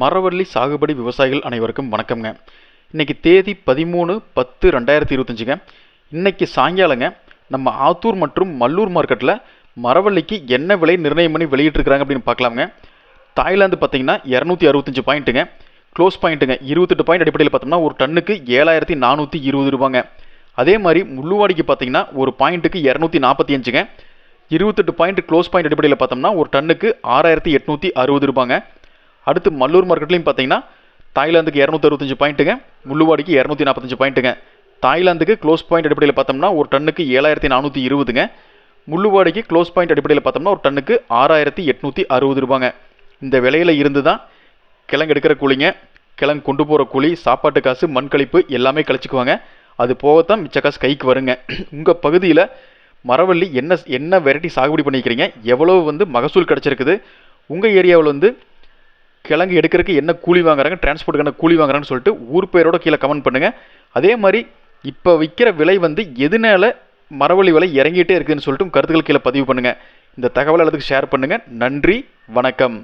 மரவள்ளி சாகுபடி விவசாயிகள் அனைவருக்கும் வணக்கம்ங்க. இன்றைக்கி தேதி பதிமூணு பத்து ரெண்டாயிரத்தி இருபத்தஞ்சுங்க. இன்றைக்கி சாயங்காலங்க நம்ம ஆத்தூர் மற்றும் மல்லூர் மார்க்கெட்டில் மரவள்ளிக்கு என்ன விலை நிர்ணயம் பண்ணி வெளியிட்டிருக்கிறாங்க அப்படின்னு பார்க்கலாமுங்க. தாய்லாந்து பார்த்திங்கன்னா இரநூத்தி அறுபத்தஞ்சு பாயிண்ட்டுங்க. க்ளோஸ் பாயிண்ட்டுங்க. இருபத்தெட்டு பாயிண்ட் அடிப்படையில் பார்த்தோம்னா ஒரு டன்னுக்கு ஏழாயிரத்தி நானூற்றி இருபது ரூபாங்க. அதே மாதிரி முள்ளுவாடிக்கு பார்த்தீங்கன்னா ஒரு பாயிண்ட்டுக்கு இரநூத்தி நாற்பத்தி அஞ்சுங்க. இருபத்தெட்டு பாயிண்ட் க்ளோஸ் பாயிண்ட் அடிப்படையில் பார்த்தோம்னா ஒரு டன்னுக்கு ஆறாயிரத்தி எட்நூற்றி அறுபது ரூபாங்க. அடுத்து மல்லூர் மார்க்கெட்லையும் பார்த்தீங்கன்னா தாய்லாந்துக்கு இரநூத்தி அறுபத்தஞ்சு பாயிண்ட்டுங்க முள்ளுவாடிக்கு இரநூத்தி நாற்பத்தஞ்சு பாயிண்ட்டுங்க தாய்லாந்துக்கு க்ளோஸ் பாயிண்ட் அடிப்படையில் பார்த்தோம்னா ஒரு டன்னுக்கு ஏழாயிரத்தி நானூற்றி இருபதுங்க. முள்ளுவாடிக்கு க்ளோஸ் பாயிண்ட் அடிப்படையில் பார்த்தோம்னா ஒரு டன்னுக்கு ஆறாயிரத்தி எட்நூற்றி அறுபது ரூபாங்க. இந்த விலையில் இருந்து தான் கிழங்கு எடுக்கிற கூலிங்க கிழங்கு கொண்டு போகிற கூலி சாப்பாட்டு காசு மண் கழிப்பு எல்லாமே கழிச்சுக்குவாங்க. அது போகத்தான் மிச்ச காசு கைக்கு வருங்க. உங்கள் பகுதியில் மரவள்ளி என்ன என்ன வெரைட்டி சாகுபடி பண்ணிக்கிறீங்க? எவ்வளோ வந்து மகசூல் கிடச்சிருக்குது? உங்கள் ஏரியாவில் வந்து கிழங்கு எடுக்கிறதுக்கு என்ன கூலி வாங்குறாங்க டிரான்ஸ்போர்ட்டுக்கு என்ன கூலி வாங்குறாங்கன்னு சொல்லிட்டு ஊர் பேரோட கீழே கமெண்ட் பண்ணுங்கள் அதே மாதிரி இப்போ விற்கிற விலை வந்து எதனால மரவள்ளி விலை இறங்கிட்டே இருக்குதுன்னு சொல்லிட்டு கருத்துக்கள் கீழே பதிவு பண்ணுங்கள் இந்த தகவல் எல்லாத்துக்கும் ஷேர் பண்ணுங்கள் நன்றி வணக்கம்.